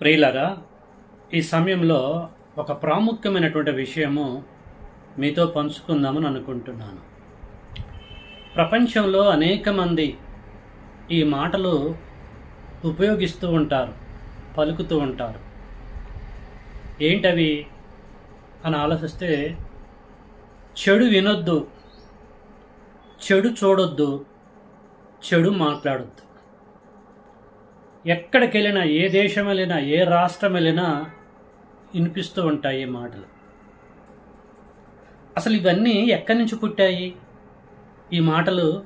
ప్రియులరా ఈ సమయంలో ఒక ప్రాముఖ్యమైనటువంటి విషయము మీతో పంచుకుందామని అనుకుంటున్నాను. ప్రపంచంలో అనేక మంది ఈ మాటలు ఉపయోగిస్తూ ఉంటారు పలుకుతూ ఉంటారు. ఏంటవి అని ఆలోచిస్తే చెడు వినొద్దు చెడు చూడొద్దు చెడు మాట్లాడొద్దు. ఎక్కడికి వెళ్ళినా ఏ దేశం వెళ్ళినా ఏ రాష్ట్రం వెళ్ళినా వినిపిస్తూ ఉంటాయి ఈ మాటలు. అసలు ఇవన్నీ ఎక్కడి నుంచి పుట్టాయి? ఈ మాటలు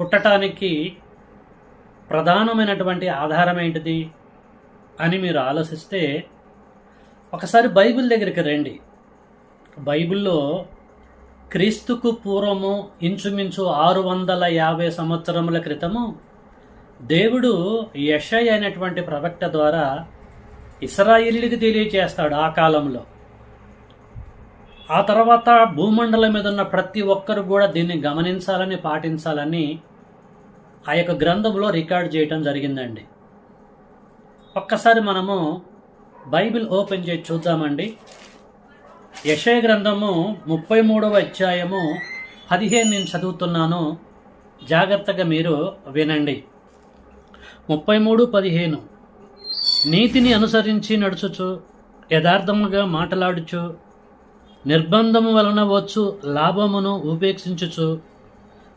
పుట్టటానికి ప్రధానమైనటువంటి ఆధారం ఏంటిది అని మీరు ఆలోచిస్తే ఒకసారి బైబిల్ దగ్గరికి రండి. బైబిల్లో క్రీస్తుకు పూర్వము ఇంచుమించు ఆరు వందల యాభై సంవత్సరముల క్రితము దేవుడు యషయ్ అనేటువంటి ప్రవక్త ద్వారా ఇస్రాయిలీకి తెలియచేస్తాడు ఆ కాలంలో. ఆ తర్వాత భూమండలం మీద ఉన్న ప్రతి ఒక్కరు కూడా దీన్ని గమనించాలని పాటించాలని ఆ యొక్క గ్రంథంలో రికార్డ్ చేయటం జరిగిందండి. ఒక్కసారి మనము బైబిల్ ఓపెన్ చేసి చూద్దామండి. యశయ గ్రంథము ముప్పై మూడవ అధ్యాయము పదిహేను నేను చదువుతున్నాను. జాగ్రత్తగా మీరు వినండి. ముప్పై మూడు పదిహేను. నీతిని అనుసరించి నడుచుచు యథార్థముగా మాట్లాడుచు నిర్బంధము వలన వచ్చు లాభమును ఉపేక్షించుచు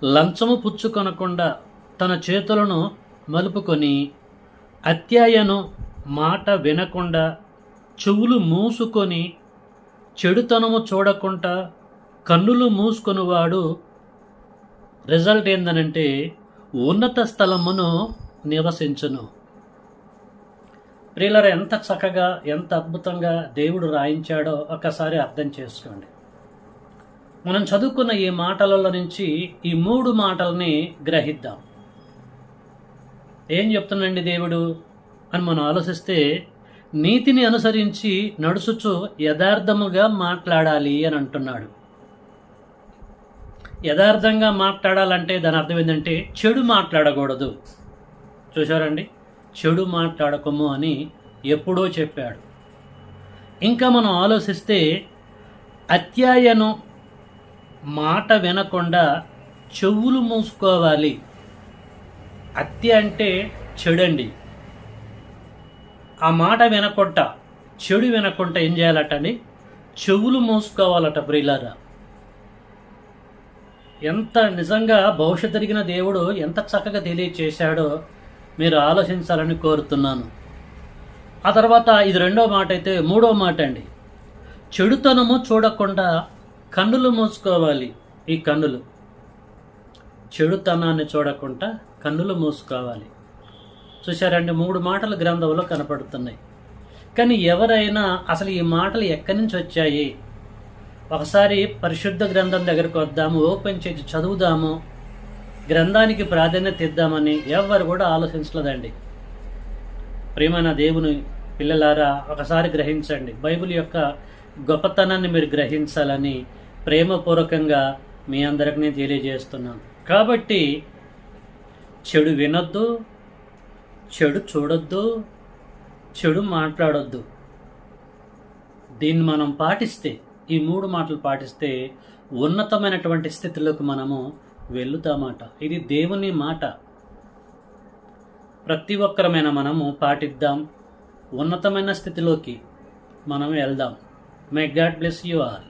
లంచము పుచ్చుకొనకుండా తన చేతులను మలుపుకొని అత్యాయను మాట వినకుండా చెవులు మూసుకొని చెడుతనము చూడకుండా కన్నులు మూసుకొనివాడు. రిజల్ట్ ఏందనంటే ఉన్నత స్థలమును నివసించును. ప్రియులర ఎంత చక్కగా ఎంత అద్భుతంగా దేవుడు రాయించాడో ఒకసారి అర్థం చేసుకోండి. మనం చదువుకున్న ఈ మాటలలో నుంచి ఈ మూడు మాటల్ని గ్రహిద్దాం. ఏం చెప్తున్నాండి దేవుడు? అని మనం ఆలోచిస్తే నీతిని అనుసరించి నడుచుచు యథార్థముగా మాట్లాడాలి అని అంటున్నాడు. యథార్థంగా మాట్లాడాలంటే దాని అర్థం ఏంటంటే చెడు మాట్లాడకూడదు. చూశారండి? చెడు మాట్లాడకము అని ఎప్పుడో చెప్పాడు. ఇంకా మనం ఆలోచిస్తే అత్యాయను మాట వినకుండా చెవులు మూసుకోవాలి. అత్య అంటే చెడండి. ఆ మాట వినకుండా చెడు వినకుండా ఏం చేయాలటండి? చెవులు మూసుకోవాలట ప్రియులారా. ఎంత నిజంగా భవిష్యత్ జరిగిన దేవుడు ఎంత చక్కగా తెలియచేశాడో మీరు ఆలోచించాలని కోరుతున్నాను. ఆ తర్వాత ఇది రెండో మాట అయితే మూడో మాట అండి. చెడుతనము చూడకుండా కన్నులు మూసుకోవాలి ఈ కన్నులు. చెడుతనాన్ని చూడకుండా కన్నులు మూసుకోవాలి. చూశారండి మూడు మాటలు గ్రంథంలో కనపడుతున్నాయి. కానీ ఎవరైనా అసలు ఈ మాటలు ఎక్కడి నుంచి వచ్చాయి? ఒకసారి పరిశుద్ధ గ్రంథం దగ్గరకు వద్దాము ఓపెన్ చేసి చదువుదాము. గ్రంథానికి ప్రాధాన్యత ఇద్దామని ఎవరు కూడా ఆలోచించలేదండి. ప్రియమైన దేవుని పిల్లలారా ఒకసారి గ్రహించండి. బైబిల్ యొక్క గొప్పతనాన్ని మీరు గ్రహించాలని ప్రేమపూర్వకంగా మీ అందరికి నేను తెలియజేస్తున్నాను. కాబట్టి చెడు వినొద్దు చెడు చూడొద్దు చెడు మాట్లాడొద్దు. దీన్ని మనం పాటిస్తే ఈ మూడు మాటలు పాటిస్తే ఉన్నతమైనటువంటి స్థితిలోకి మనము వెళ్ళుతామాట ఇది దేవుని మాట. ప్రతి ఒక్కరమైన మనము పాటిద్దాం. ఉన్నతమైన స్థితిలోకి మనం వెళ్దాం. May God bless you all